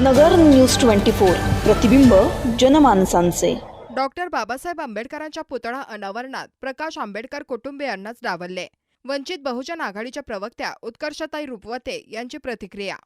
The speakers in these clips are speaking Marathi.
नगर न्यूज ट्वेंटी फोर प्रतिबिंब जनमानसांचे. डॉक्टर बाबासाहेब आंबेडकरांच्या पुतळा अनावरणात प्रकाश आंबेडकर कुटुंबियांनाच डावलले. वंचित बहुजन आघाडीच्या प्रवक्त्या उत्कर्षताई रुपवते यांची प्रतिक्रिया.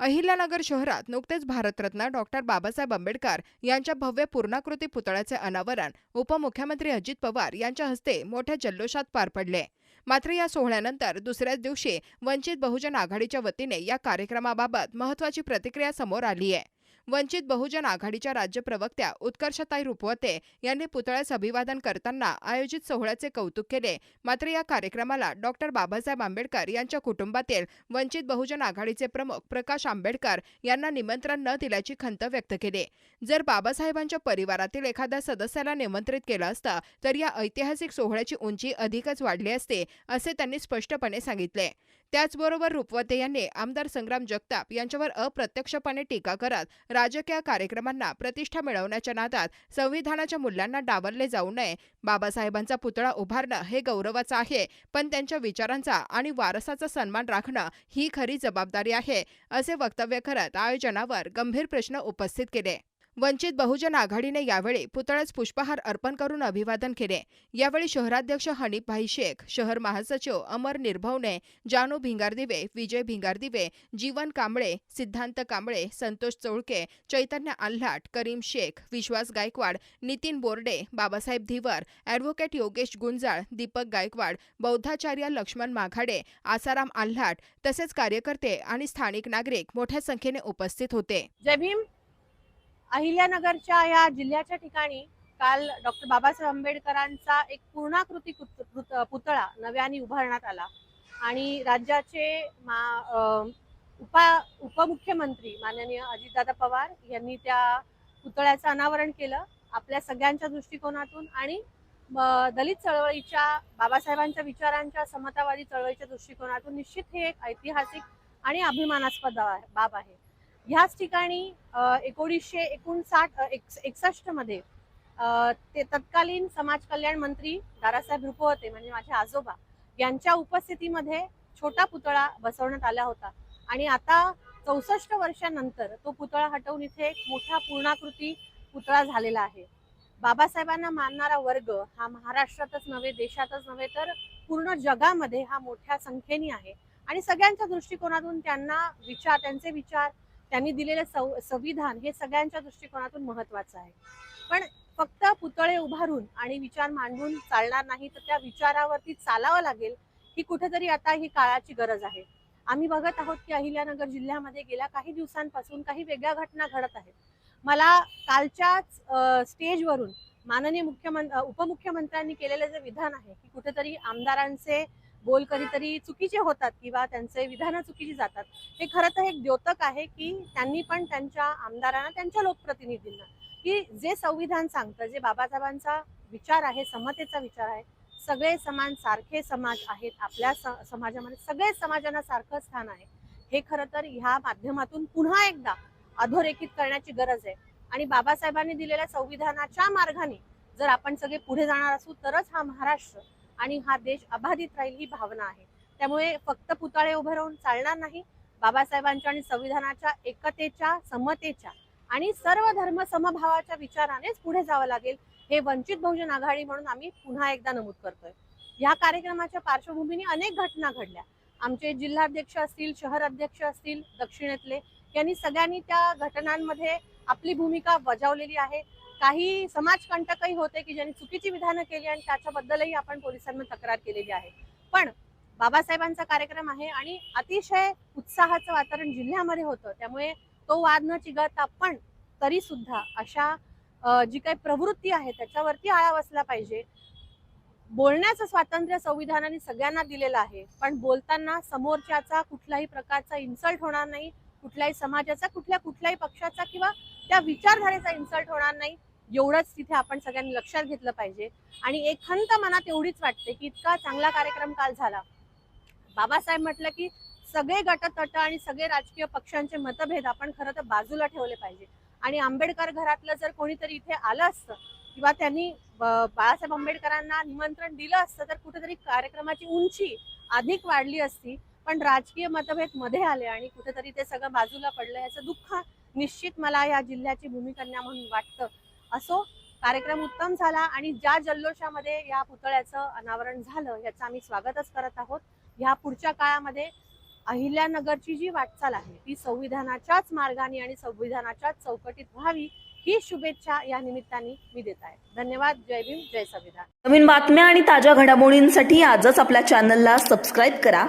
अहिल्यानगर शहरात नुकतेच भारतरत्न डॉक्टर बाबासाहेब आंबेडकर यांच्या भव्य पूर्णाकृती पुतळ्याचे अनावरण उपमुख्यमंत्री अजित पवार यांच्या हस्ते मोठ्या जल्लोषात पार पडले. मात्र या सोहळ्यानंतर दुसऱ्याच दिवशी वंचित बहुजन आघाडीच्या वतीने या कार्यक्रमाबाबत महत्वाची प्रतिक्रिया समोर आली आहे. वंचित बहुजन आघाडीच्या राज्य प्रवक्त्या उत्कर्षताई रुपवते यांनी पुतळ्यास अभिवादन करताना आयोजित सोहळ्याचे कौतुक केले. मात्र या कार्यक्रमाला डॉक्टर बाबासाहेब आंबेडकर यांच्या कुटुंबातील वंचित बहुजन आघाडीचे प्रमुख प्रकाश आंबेडकर यांना निमंत्रण न दिल्याची खंत व्यक्त केली. जर बाबासाहेबांच्या परिवारातील एखाद्या सदस्याला निमंत्रित केलं असतं तर या ऐतिहासिक सोहळ्याची उंची अधिकच वाढली असते असे त्यांनी स्पष्टपणे सांगितले. त्याचबरोबर रुपवते यांनी आमदार संग्राम जगताप यांच्यावर अप्रत्यक्षपणे टीका करत राजकीय कार्यक्रमांना प्रतिष्ठा मिळवण्याच्या नादात संविधानाच्या मूल्यांना डावलले जाऊ नये. बाबासाहेबांचा पुतळा उभारणं हे गौरवाचं आहे पण त्यांच्या विचारांचा आणि वारसाचा सन्मान राखणं ही खरी जबाबदारी आहे असे वक्तव्य करत आयोजनावर गंभीर प्रश्न उपस्थित केले. वंचित बहुजन आघाडीने यावेळी पुतळ्यास पुष्पहार अर्पण करून अभिवादन केले. यावेळी शहराध्यक्ष हनीफभाई शेख शहर महासचिव अमर निर्भवने जानू भिंगारदिवे विजय भिंगारदिवे जीवन कांबळे सिद्धांत कांबळे संतोष चोळके चैतन्य आल्हाट करीम शेख विश्वास गायकवाड नितीन बोर्डे बाबासाहेब धिवर ॲडव्होकेट योगेश गुंजाळ दीपक गायकवाड बौद्धाचार्य लक्ष्मण माघाडे आसाराम आल्हाट तसेच कार्यकर्ते आणि स्थानिक नागरिक मोठ्या संख्येने उपस्थित होते. जय भीम. अहिल्यानगरच्या या जिल्ह्याच्या ठिकाणी काल डॉक्टर बाबासाहेब आंबेडकरांचा एक पूर्णाकृती पुतळा नव्याने उभारण्यात आला. आणि राज्याचे मा उपा उपमुख्यमंत्री माननीय अजितदादा पवार यांनी त्या पुतळ्याचं अनावरण केलं आपल्या सगळ्यांच्या दृष्टिकोनातून आणि दलित चळवळीच्या बाबासाहेबांच्या विचारांच्या समतावादी चळवळीच्या दृष्टिकोनातून निश्चित हे एक ऐतिहासिक आणि अभिमानास्पद बाब आहे. ह्याच ठिकाणी एकोणीसशे एकोणसाठ एकसष्टमध्ये ते तत्कालीन समाज कल्याण मंत्री दारासाहेब रुपवते म्हणजे माझे आजोबा यांच्या उपस्थितीमध्ये छोटा पुतळा बसवण्यात आला होता. आणि आता चौसष्ट वर्षानंतर तो पुतळा हटवून इथे एक मोठा पूर्णाकृती पुतळा झालेला आहे. बाबासाहेबांना मानणारा वर्ग हा महाराष्ट्रातच नव्हे देशातच नव्हे तर पूर्ण जगामध्ये हा मोठ्या संख्येने आहे. आणि सगळ्यांच्या दृष्टिकोनातून त्यांना विचार त्यांचे विचार त्यांनी दिलेलं सव संविधान हे सगळ्यांच्या दृष्टिकोनातून महत्वाचं आहे. पण फक्त पुतळे उभारून आणि विचार मांडून चालणार नाही तर त्या विचारावरती चालावं लागेल ही कुठेतरी आता ही काळाची गरज आहे. आम्ही बघत आहोत की अहिल्यानगर जिल्ह्यामध्ये गेल्या काही दिवसांपासून काही वेगळ्या घटना घडत आहेत. मला कालच्याच स्टेजवरून माननीय मुख्यमंत्री उपमुख्यमंत्र्यांनी केलेलं जे विधान आहे की कुठेतरी आमदारांचे बोल कधीतरी चुकीचे होतात किंवा त्यांचे विधानं चुकीची जातात. हे खरं तर एक द्योतक आहे की त्यांनी पण त्यांच्या आमदारांना त्यांच्या लोकप्रतिनिधींना की जे संविधान सांगतं जे बाबासाहेबांचा विचार आहे समतेचा विचार आहे सगळे समान सारखे समाज आहेत आपल्या स- समाजामध्ये सगळे समाजांना सारखं स्थान आहे. हे खरं तर ह्या माध्यमातून पुन्हा एकदा अधोरेखित करण्याची गरज आहे. आणि बाबासाहेबांनी दिलेल्या संविधानाच्या मार्गाने जर आपण सगळे पुढे जाणार असू तरच हा महाराष्ट्र आणि हा देश अबाधित राहील ही भावना आहे. त्यामुळे फक्त पुतळे उभे राहून चालणार नाही बाबासाहेबांच्या आणि संविधानाच्या एकतेच्या समतेच्या आणि सर्व धर्म समभावाच्या विचारानेच पुढे जावं लागेल हे वंचित बहुजन आघाडी म्हणून आम्ही पुन्हा एकदा नमूद करतोय. या कार्यक्रमाच्या पार्श्वभूमीने अनेक घटना घडल्या. आमचे जिल्हाध्यक्ष असतील शहर अध्यक्ष असतील दक्षिणेतले यांनी सगळ्यांनी त्या घटनांमध्ये आपली भूमिका बजावलेली आहे. काही समाजकंटकही होते की ज्यांनी चुकीची विधानं केली आणि त्याच्याबद्दलही आपण पोलिसांमध्ये तक्रार केलेली आहे. पण बाबासाहेबांचा कार्यक्रम आहे आणि अतिशय उत्साहाचं वातावरण जिल्ह्यामध्ये होतं. त्यामुळे तो वाद न चिघळता पण तरी सुद्धा अशा जी काही प्रवृत्ती आहे त्याच्यावरती आळा बसला पाहिजे. बोलण्याचं स्वातंत्र्य संविधानाने सगळ्यांना दिलेलं आहे. पण बोलताना समोरच्याचा कुठल्याही प्रकारचा इन्सल्ट होणार नाही. कुठल्याही समाजाचा कुठल्या कुठल्याही पक्षाचा किंवा त्या विचारधारेचा इन्सल्ट होणार नाही. एवढंच तिथे आपण सगळ्यांनी लक्षात घेतलं पाहिजे. आणि एक खंत मनात एवढीच वाटते की इतका चांगला कार्यक्रम काल झाला. बाबासाहेब म्हटलं की सगळे गटतट आणि सगळे राजकीय पक्षांचे मतभेद आपण खरं तर बाजूला ठेवले पाहिजे. आणि आंबेडकर घरातलं जर कोणीतरी इथे आलं असतं किंवा त्यांनी बाळासाहेब आंबेडकरांना निमंत्रण दिलं असतं तर कुठेतरी कार्यक्रमाची उंची अधिक वाढली असती. पण राजकीय मतभेदमध्ये आले आणि कुठेतरी ते सगळं बाजूला पडलं. याचं दुःख निश्चित मला या जिल्ह्याची भूमिकन्या म्हणून वाटतं. असो कार्यक्रम उत्तम झाला आणि ज्या जल्लोषामध्ये या पुतळ्याचं अनावरण झालं याचं आम्ही स्वागतच करत आहोत. ह्या पुढच्या काळामध्ये अहिल्यानगरची जी वाटचाल आहे ती संविधानाच्याच मार्गाने आणि संविधानाच्याच चौकटीत व्हावी ही शुभेच्छा या निमित्ताने मी देत आहे. धन्यवाद. जय भीम. जय संविधान. नवीन बातम्या आणि ताज्या घडामोडींसाठी आजच आपल्या चॅनलला सबस्क्राईब करा.